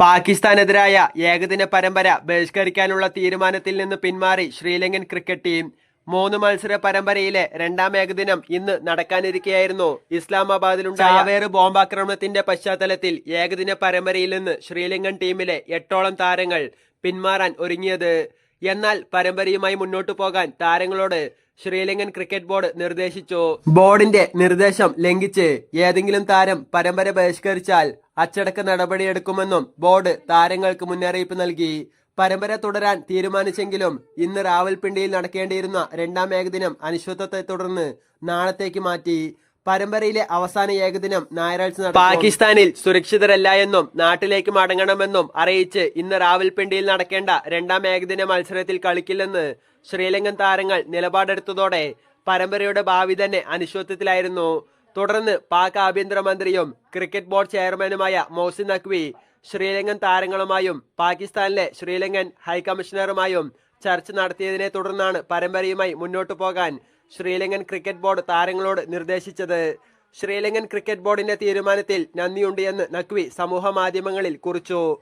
പാകിസ്ഥാനെതിരായ ഏകദിന പരമ്പര ബഹിഷ്കരിക്കാനുള്ള തീരുമാനത്തിൽ നിന്ന് പിന്മാറി ശ്രീലങ്കൻ ക്രിക്കറ്റ് ടീം. മൂന്ന് മത്സര പരമ്പരയിലെ രണ്ടാം ഏകദിനം ഇന്ന് നടക്കാനിരിക്കെയായിരുന്നു. ഇസ്ലാമാബാദിലുണ്ടായ വേറെ ബോംബാക്രമണത്തിന്റെ പശ്ചാത്തലത്തിൽ ഏകദിന പരമ്പരയിൽ നിന്ന് ശ്രീലങ്കൻ ടീമിലെ എട്ടോളം താരങ്ങൾ പിന്മാറാൻ ഒരുങ്ങിയത്. എന്നാൽ പരമ്പരയുമായി മുന്നോട്ടു പോകാൻ താരങ്ങളോട് ശ്രീലങ്കൻ ക്രിക്കറ്റ് ബോർഡ് നിർദ്ദേശിച്ചു. ബോർഡിന്റെ നിർദ്ദേശം ലംഘിച്ച് ഏതെങ്കിലും താരം പരമ്പര ബഹിഷ്കരിച്ചാൽ അച്ചടക്ക നടപടിയെടുക്കുമെന്നും ബോർഡ് താരങ്ങൾക്ക് മുന്നറിയിപ്പ് നൽകി. പരമ്പര തുടരാൻ തീരുമാനിച്ചെങ്കിലും ഇന്ന് റാവൽപിണ്ടിയിൽ നടക്കേണ്ടിയിരുന്ന രണ്ടാം ഏകദിനം അനിശ്ചിതത്തെ തുടർന്ന് നാളത്തേക്ക് മാറ്റി. പരമ്പരയിലെ അവസാന ഏകദിനം ഞായറാഴ്ച. പാകിസ്ഥാനിൽ സുരക്ഷിതരല്ല എന്നും നാട്ടിലേക്ക് മടങ്ങണമെന്നും അറിയിച്ച് ഇന്ന് റാവൽപിണ്ടിയിൽ നടക്കേണ്ട രണ്ടാം ഏകദിന മത്സരത്തിൽ കളിക്കില്ലെന്ന് ശ്രീലങ്കൻ താരങ്ങൾ നിലപാടെടുത്തതോടെ പരമ്പരയുടെ ഭാവി തന്നെ അനിശ്ചിതത്തിലായിരുന്നു തുടർന്ന് പാക് ആഭ്യന്തരമന്ത്രിയും ക്രിക്കറ്റ് ബോർഡ് ചെയർമാനുമായ മോസിൻ നഖ്വി ശ്രീലങ്കൻ താരങ്ങളുമായും പാകിസ്ഥാനിലെ ശ്രീലങ്കൻ ഹൈക്കമ്മീഷണറുമായും ചർച്ച നടത്തിയതിനെ തുടർന്നാണ് പരമ്പരയുമായി മുന്നോട്ടു പോകാൻ ശ്രീലങ്കൻ ക്രിക്കറ്റ് ബോർഡ് താരങ്ങളോട് നിർദ്ദേശിച്ചത്. ശ്രീലങ്കൻ ക്രിക്കറ്റ് ബോർഡിന്റെ തീരുമാനത്തിൽ നന്ദിയുണ്ട് എന്ന് നഖ്വി സമൂഹ മാധ്യമങ്ങളിൽ കുറിച്ചു.